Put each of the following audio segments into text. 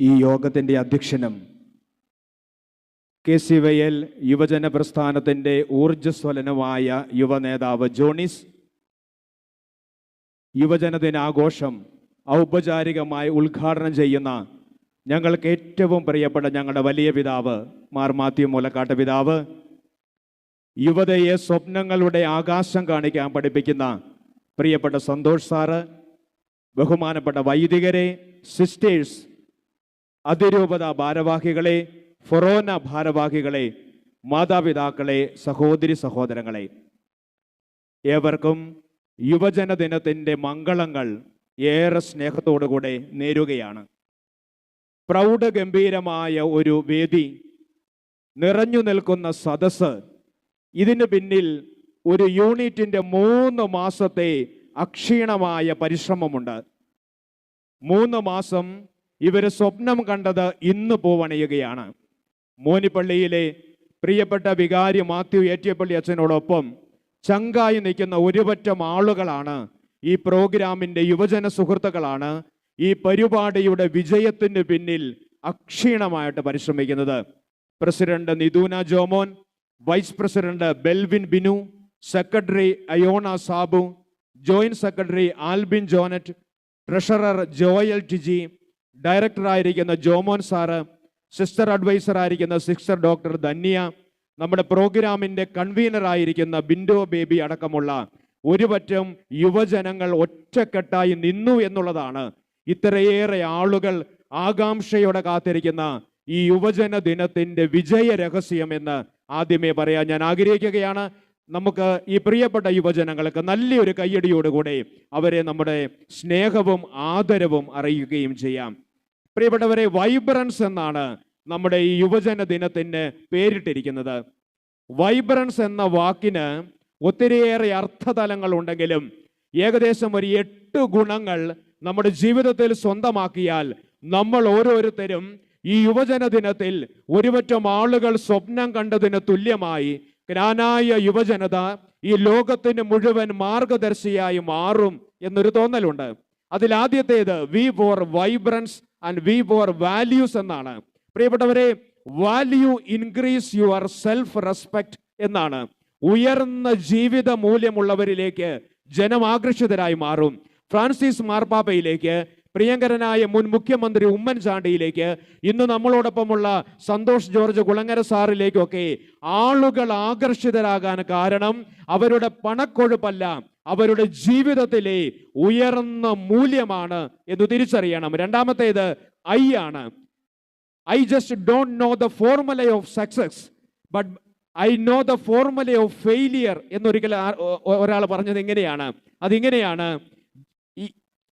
ഈ യോഗത്തിന്റെ അധ്യക്ഷനും കെ സി വയൽ യുവജന പ്രസ്ഥാനത്തിന്റെ ഊർജസ്വലനുമായ യുവനേതാവ് ജോണിസ് യുവജനദിനാഘോഷം ഔപചാരികമായി ഉദ്ഘാടനം ചെയ്യുന്ന ഞങ്ങൾക്ക് ഏറ്റവും പ്രിയപ്പെട്ട ഞങ്ങളുടെ വലിയ പിതാവ് മാർ മാത്യു മൂലക്കാട്ട് പിതാവ് യുവതയെ സ്വപ്നങ്ങളുടെ ആകാശം കാണിക്കാൻ പഠിപ്പിക്കുന്ന പ്രിയപ്പെട്ട സന്തോഷ് സാറ് ബഹുമാനപ്പെട്ട വൈദികരെ സിസ്റ്റേഴ്സ് അതിരൂപത ഭാരവാഹികളെ ഫൊറോന ഭാരവാഹികളെ മാതാപിതാക്കളെ സഹോദരി സഹോദരങ്ങളെ. ഏവർക്കും യുവജന ദിനത്തിന്റെ മംഗളങ്ങൾ ഏറെ സ്നേഹത്തോടുകൂടെ നേരുകയാണ്. പ്രൗഢഗംഭീരമായ ഒരു വേദി നിറഞ്ഞു നിൽക്കുന്ന സദസ്സ് ഇതിന് പിന്നിൽ ഒരു യൂണിറ്റിന്റെ മൂന്ന് മാസത്തെ അക്ഷീണമായ പരിശ്രമമുണ്ട്. മൂന്ന് മാസം ഇവർ സ്വപ്നം കണ്ടത് ഇന്ന് പോവണയുകയാണ്. മോനിപ്പള്ളിയിലെ പ്രിയപ്പെട്ട വികാരി മാത്യു ഏറ്റിയപ്പള്ളി അച്ഛനോടൊപ്പം ചങ്കായി നിൽക്കുന്ന ഒരുപറ്റം ആളുകളാണ് ഈ പ്രോഗ്രാമിന്റെ യുവജന സുഹൃത്തുക്കളാണ് ഈ പരിപാടിയുടെ വിജയത്തിന് പിന്നിൽ അക്ഷീണമായിട്ട് പരിശ്രമിക്കുന്നത്. President Niduna Jomon vice president Belvin Binu secretary Ayona Sabu joint secretary Albin Jonet treasurer Joel Tiji ഡയറക്ടറായിരിക്കുന്ന Jomon sir sister adviser ആയിരിക്കുന്ന സിസ്റ്റർ ഡോക്ടർ ധന്യ നമ്മുടെ പ്രോഗ്രാമിന്റെ കൺവീനർ ആയിരിക്കുന്ന ബിൻഡോ ബേബി അടക്കമുള്ള ഒരുപറ്റം യുവജനങ്ങൾ ഒറ്റക്കെട്ടായി നിന്നു എന്നുള്ളതാണ് ഇത്രയേറെ ആളുകൾ ആകാംക്ഷയോടെ കാത്തിരിക്കുന്ന ഈ യുവജന ദിനത്തിന്റെ വിജയ രഹസ്യം എന്ന് ആദ്യമേ പറയാൻ ഞാൻ ആഗ്രഹിക്കുകയാണ്. നമുക്ക് ഈ പ്രിയപ്പെട്ട യുവജനങ്ങൾക്ക് നല്ലൊരു കയ്യടിയോടുകൂടെ അവരെ നമ്മുടെ സ്നേഹവും ആദരവും അറിയുകയും ചെയ്യാം. പ്രിയപ്പെട്ടവരെ വൈബ്രൻസ് എന്നാണ് നമ്മുടെ ഈ യുവജന ദിനത്തിന് പേരിട്ടിരിക്കുന്നത്. വൈബ്രൻസ് എന്ന വാക്കിന് ഒത്തിരിയേറെ അർത്ഥതലങ്ങൾ ഉണ്ടെങ്കിലും ഏകദേശം ഒരു എട്ട് ഗുണങ്ങൾ നമ്മുടെ ജീവിതത്തിൽ സ്വന്തമാക്കിയാൽ നമ്മൾ ഓരോരുത്തരും ഈ യുവജന ദിനത്തിൽ ഒരുപറ്റം ആളുകൾ സ്വപ്നം കണ്ടതിന് തുല്യമായി ജ്ഞാനായ യുവജനത ഈ ലോകത്തിന് മുഴുവൻ മാർഗദർശിയായി മാറും എന്നൊരു തോന്നലുണ്ട്. അതിലാദ്യത്തേത് V for vibrance and V for values എന്നാണ്. പ്രിയപ്പെട്ടവരെ value increase your self respect എന്നാണ്. ഉയർന്ന ജീവിത മൂല്യമുള്ളവരിലേക്ക് ജനം ആകർഷിതരായി മാറും. ഫ്രാൻസിസ് മാർപ്പാപ്പയിലേക്ക് പ്രിയങ്കരനായ മുൻ മുഖ്യമന്ത്രി ഉമ്മൻചാണ്ടിയിലേക്ക് ഇന്ന് നമ്മളോടൊപ്പമുള്ള സന്തോഷ് ജോർജ് കുളങ്ങര സാറിലേക്കൊക്കെ ആളുകൾ ആകർഷിതരാകാൻ കാരണം അവരുടെ പണക്കൊഴുപ്പല്ല അവരുടെ ജീവിതത്തിലെ ഉയർന്ന മൂല്യമാണ് എന്ന് തിരിച്ചറിയണം. രണ്ടാമത്തേത് ഐ ആണ്. I just don't know the formula of success but I know the formula of failure എന്നൊരിക്കൽ ഒരാൾ പറഞ്ഞത് എങ്ങനെയാണ് അതിങ്ങനെയാണ്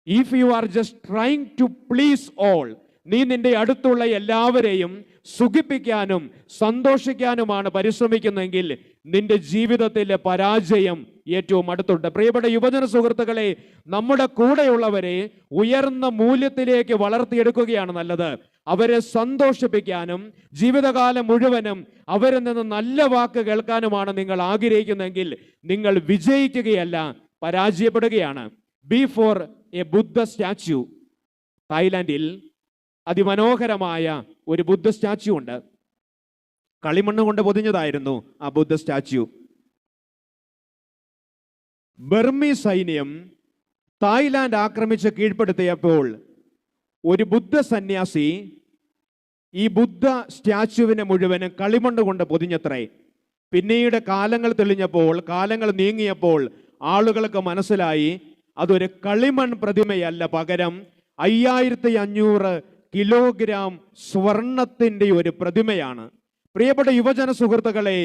if you are just trying to please all നീ നിന്റെ അടുത്തുള്ള എല്ലാവരെയും സുഖിപ്പിക്കാനും സന്തോഷിക്കാനുമാണ് പരിശ്രമിക്കുന്നതെങ്കിൽ നിന്റെ ജീവിതത്തിലെ പരാജയം ഏറ്റവും അടുത്തുണ്ട്. പ്രിയപ്പെട്ട യുവജന സുഹൃത്തുക്കളെ നമ്മുടെ കൂടെയുള്ളവരെ ഉയർന്ന മൂല്യത്തിലേക്ക് വളർത്തിയെടുക്കുകയാണ് നല്ലത്. അവരെ സന്തോഷിപ്പിക്കാനും ജീവിതകാലം മുഴുവനും അവരിൽ നിന്ന് നല്ല വാക്ക് കേൾക്കാനുമാണ് നിങ്ങൾ ആഗ്രഹിക്കുന്നതെങ്കിൽ നിങ്ങൾ വിജയിക്കുകയല്ല പരാജയപ്പെടുകയാണ്. B for a Buddha statue തായ്ലാൻഡിൽ അതിമനോഹരമായ ഒരു ബുദ്ധ സ്റ്റാച്യു ഉണ്ട്. കളിമണ്ണ് കൊണ്ട് പൊതിഞ്ഞതായിരുന്നു ആ ബുദ്ധ സ്റ്റാച്യു. ബർമി സൈന്യം തായ്ലാൻഡ് ആക്രമിച്ച് കീഴ്പ്പെടുത്തിയപ്പോൾ ഒരു ബുദ്ധ സന്യാസി ഈ ബുദ്ധ സ്റ്റാച്യുവിനെ മുഴുവനും കളിമണ്ണ് കൊണ്ട് പൊതിഞ്ഞത്രേ. പിന്നീട് കാലങ്ങൾ തെളിഞ്ഞപ്പോൾ കാലങ്ങൾ നീങ്ങിയപ്പോൾ ആളുകൾക്ക് മനസ്സിലായി അതൊരു കളിമൺ പ്രതിമയല്ല പകരം അയ്യായിരത്തി അഞ്ഞൂറ് കിലോഗ്രാം സ്വർണത്തിന്റെ ഒരു പ്രതിമയാണ്. പ്രിയപ്പെട്ട യുവജന സുഹൃത്തുക്കളെ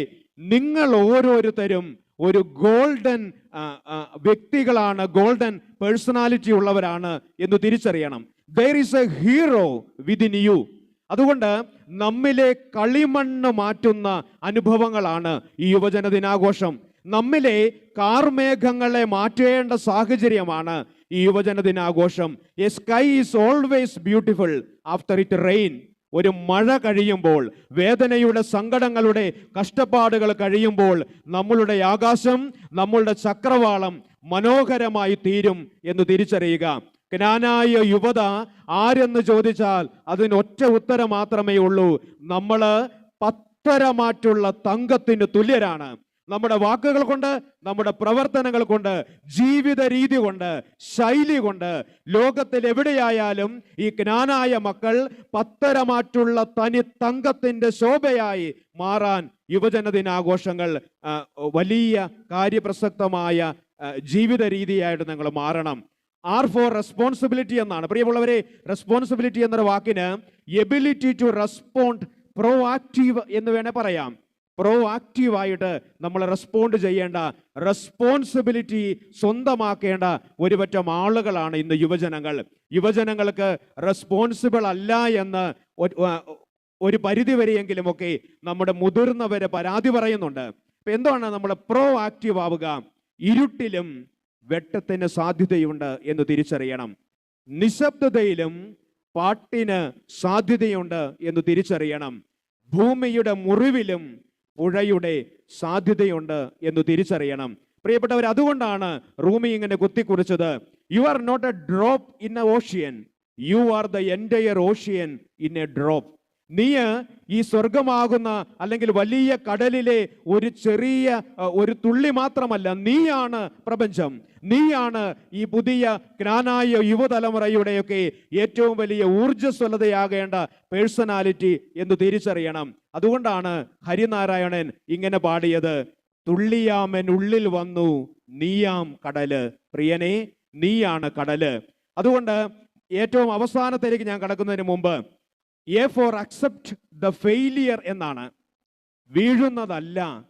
നിങ്ങൾ ഓരോരുത്തരും ഒരു ഗോൾഡൻ വ്യക്തികളാണ് ഗോൾഡൻ പേഴ്സണാലിറ്റി ഉള്ളവരാണ് എന്ന് തിരിച്ചറിയണം. There is a hero within you അതുകൊണ്ട് നമ്മിലെ കളിമണ്ണ് മാറ്റുന്ന അനുഭവങ്ങളാണ് ഈ യുവജന ദിനാഘോഷം. നമ്മിലെ കാർമേഘങ്ങളെ മാറ്റേണ്ട സാഹചര്യമാണ് ഈ യുവജന ദിനാഘോഷം a sky is always beautiful after it rain ഒരു മഴ കഴിയുമ്പോൾ വേദനയുടെ സങ്കടങ്ങളുടെ കഷ്ടപ്പാടുകൾ കഴിയുമ്പോൾ നമ്മളുടെ ആകാശം നമ്മളുടെ ചക്രവാളം മനോഹരമായി തീരും എന്ന് തിരിച്ചറിയുക. ജ്ഞാനായ യുവത ആരെന്ന് ചോദിച്ചാൽ അതിന് ഒറ്റ ഉത്തരം മാത്രമേ ഉള്ളൂ. നമ്മൾ പത്തരമാറ്റുള്ള തങ്കത്തിന് തുല്യരാണ്. നമ്മുടെ വാക്കുകൾ കൊണ്ട് നമ്മുടെ പ്രവർത്തനങ്ങൾ കൊണ്ട് ജീവിത രീതി കൊണ്ട് ശൈലി കൊണ്ട് ലോകത്തിൽ എവിടെയായാലും ഈ ജ്ഞാനായ മക്കൾ പത്തരമാറ്റുള്ള തനി തങ്കത്തിന്റെ ശോഭയായി മാറാൻ യുവജനദിനാഘോഷങ്ങൾ വലിയ കാര്യപ്രസക്തമായ ജീവിത രീതിയായിട്ട് നിങ്ങൾ മാറണം. ആർ ഫോർ റെസ്പോൺസിബിലിറ്റി എന്നാണ്. പ്രിയമുള്ളവരെ റെസ്പോൺസിബിലിറ്റി എന്നൊരു വാക്കിന് ability to respond proactive എന്ന് വേണേൽ പറയാം. പ്രോ ആക്റ്റീവായിട്ട് നമ്മൾ റെസ്പോണ്ട് ചെയ്യേണ്ട റെസ്പോൺസിബിലിറ്റി സ്വന്തമാക്കേണ്ട ഒരുപറ്റം ആളുകളാണ് ഇന്ന് യുവജനങ്ങൾ. യുവജനങ്ങൾക്ക് റെസ്പോൺസിബിൾ അല്ല എന്ന് ഒരു പരിധി വരെയെങ്കിലുമൊക്കെ നമ്മുടെ മുതിർന്നവരെ പരാതി പറയുന്നുണ്ട്. അപ്പൊ എന്താണ് നമ്മൾ പ്രോ ആക്റ്റീവ് ആവുക ഇരുട്ടിലും വെട്ടത്തിന് സാധ്യതയുണ്ട് എന്ന് തിരിച്ചറിയണം. നിശബ്ദതയിലും പാട്ടിന് സാധ്യതയുണ്ട് എന്ന് തിരിച്ചറിയണം. ഭൂമിയുടെ മുറിവിലും പുഴയുടെ സാധ്യതയുണ്ട് എന്ന് തിരിച്ചറിയണം. പ്രിയപ്പെട്ടവർ അതുകൊണ്ടാണ് റൂമി ഇങ്ങനെ കുത്തിക്കുറിച്ചത്. You are not a drop in a ocean you are the entire ocean in a drop നീ ഈ സ്വർഗമാകുന്ന അല്ലെങ്കിൽ വലിയ കടലിലെ ഒരു ചെറിയ ഒരു തുള്ളി മാത്രമല്ല നീയാണ് പ്രപഞ്ചം. നീയാണ് ഈ പുതിയ ജ്ഞാനായ യുവതലമുറയുടെയൊക്കെ ഏറ്റവും വലിയ ഊർജസ്വലതയാകേണ്ട പേഴ്സണാലിറ്റി എന്ന് തിരിച്ചറിയണം. അതുകൊണ്ടാണ് ഹരിനാരായണൻ ഇങ്ങനെ പാടിയത് തുള്ളിയാമൻ ഉള്ളിൽ വന്നു നീയാം കടൽ. പ്രിയനെ നീയാണ് കടൽ. അതുകൊണ്ട് ഏറ്റവും അവസാനത്തിലേക്ക് ഞാൻ കടക്കുന്നതിന് മുമ്പ് A for accept the failure എന്നാണ്. വീഴുന്നതല്ല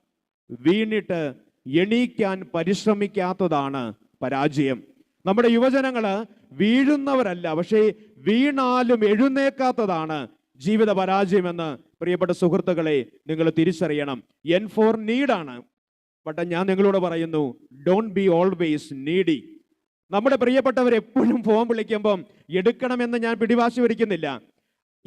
വീണിട്ട് എണീക്കാൻ പരിശ്രമിക്കാത്തതാണ് പരാജയം. നമ്മുടെ യുവജനങ്ങൾ വീഴുന്നവരല്ല പക്ഷേ വീണാലും എഴുന്നേക്കാത്തതാണ് ജീവിത പരാജയമെന്ന് പ്രിയപ്പെട്ട സുഹൃത്തുക്കളെ നിങ്ങൾ തിരിച്ചറിയണം. എൻ ഫോർ നീഡാണ് പട്ട ഞാൻ നിങ്ങളോട് പറയുന്നു ഡോണ്ട് ബി ഓൾവേസ് നീഡി നമ്മുടെ പ്രിയപ്പെട്ടവർ എപ്പോഴും ഫോൺ വിളിക്കുമ്പം എടുക്കണമെന്ന് ഞാൻ പിടിവാശി പിടിക്കുന്നില്ല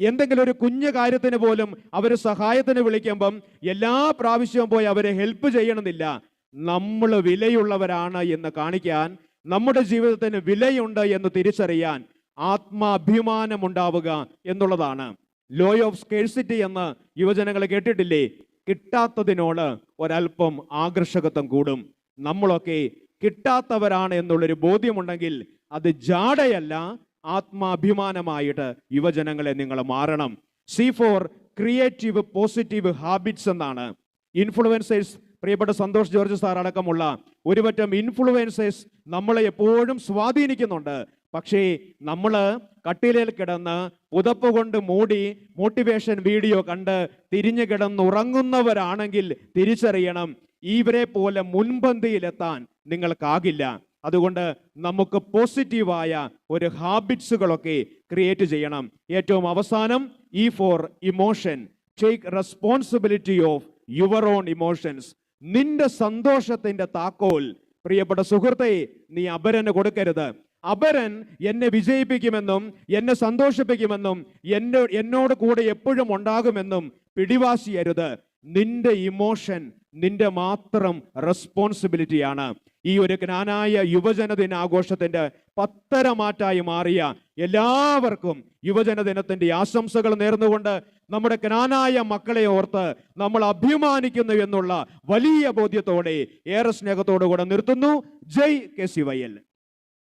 എന്തെങ്കിലും ഒരു കുഞ്ഞു കാര്യത്തിന് പോലും അവർ സഹായത്തിന് വിളിക്കുമ്പം എല്ലാ പ്രാവശ്യവും പോയി അവരെ ഹെൽപ്പ് ചെയ്യണമെന്നില്ല. നമ്മൾ വിലയുള്ളവരാണ് എന്ന് കാണിക്കാൻ നമ്മുടെ ജീവിതത്തിന് വിലയുണ്ട് എന്ന് തിരിച്ചറിയാൻ ആത്മാഭിമാനം ഉണ്ടാവുക എന്നുള്ളതാണ്. ലോ ഓഫ് സ്കേഴ്സിറ്റി എന്ന് യുവജനങ്ങൾ കേട്ടിട്ടില്ലേ? കിട്ടാത്തതിനോട് ഒരല്പം ആകർഷകത്വം കൂടും. നമ്മളൊക്കെ കിട്ടാത്തവരാണ് എന്നുള്ളൊരു ബോധ്യമുണ്ടെങ്കിൽ അത് ജാടയല്ല ആത്മാഭിമാനമായിട്ട് യുവജനങ്ങളെ നിങ്ങൾ മാറണം. C for creative positive habits എന്നാണ്. ഇൻഫ്ലുവൻസേഴ്സ് പ്രിയപ്പെട്ട സന്തോഷ് ജോർജ് സാർ അടക്കമുള്ള ഒരുപറ്റം ഇൻഫ്ലുവൻസേഴ്സ് നമ്മളെ എപ്പോഴും സ്വാധീനിക്കുന്നുണ്ട്. പക്ഷേ നമ്മൾ കട്ടിലേൽ കിടന്ന് പുതപ്പ് കൊണ്ട് മൂടി മോട്ടിവേഷൻ വീഡിയോ കണ്ട് തിരിഞ്ഞു കിടന്നുറങ്ങുന്നവരാണെങ്കിൽ തിരിച്ചറിയണം ഇവരെ പോലെ മുൻപന്തിയിലെത്താൻ നിങ്ങൾക്കാകില്ല. അതുകൊണ്ട് നമുക്ക് പോസിറ്റീവായ ഒരു ഹാബിറ്റ്സുകളൊക്കെ ക്രിയേറ്റ് ചെയ്യണം. ഏറ്റവും അവസാനം E for emotion take responsibility of your own emotions നിന്റെ സന്തോഷത്തിന്റെ താക്കോൽ. പ്രിയപ്പെട്ട സുഹൃത്തെ നീ അപരന് കൊടുക്കരുത്. അപരൻ എന്നെ വിജയിപ്പിക്കുമെന്നും എന്നെ സന്തോഷിപ്പിക്കുമെന്നും എന്നോ എന്നോട് കൂടെ എപ്പോഴും ഉണ്ടാകുമെന്നും പിടിവാശിയരുത്. നിന്റെ ഇമോഷൻ നിന്റെ മാത്രം റെസ്പോൺസിബിലിറ്റിയാണ് ഈ ഒരു ജ്ഞാനായ യുവജന ദിനാഘോഷത്തിന്റെ പത്തരമാറ്റായി മാറിയ എല്ലാവർക്കും യുവജന ദിനത്തിന്റെ ആശംസകൾ നേർന്നുകൊണ്ട് നമ്മുടെ ജ്ഞാനായ മക്കളെ ഓർത്ത് നമ്മൾ അഭിമാനിക്കുന്നു എന്നുള്ള വലിയ ബോധ്യത്തോടെ ഏറെ സ്നേഹത്തോടു കൂടെ നിർത്തുന്നു. ജയ് കെ സി വൈ എൽ.